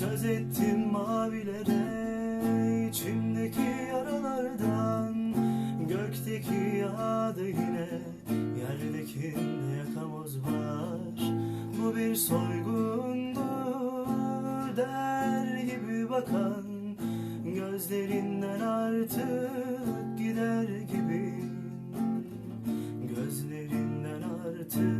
Söz ettim mavilere içimdeki yaralardan Gökteki yağdı yine yerdekinde yakamoz var. Bu bir soygundur der gibi bakan Gözlerinden artık gider gibi. Gözlerinden artık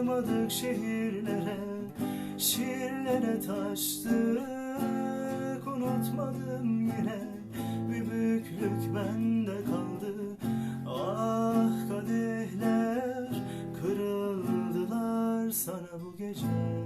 sığmadık şehirlere Şiirlere taştık. Unutmadım yine Bir büyüklük bende kaldı. Ah kadehler kırıldılar sana bu gece.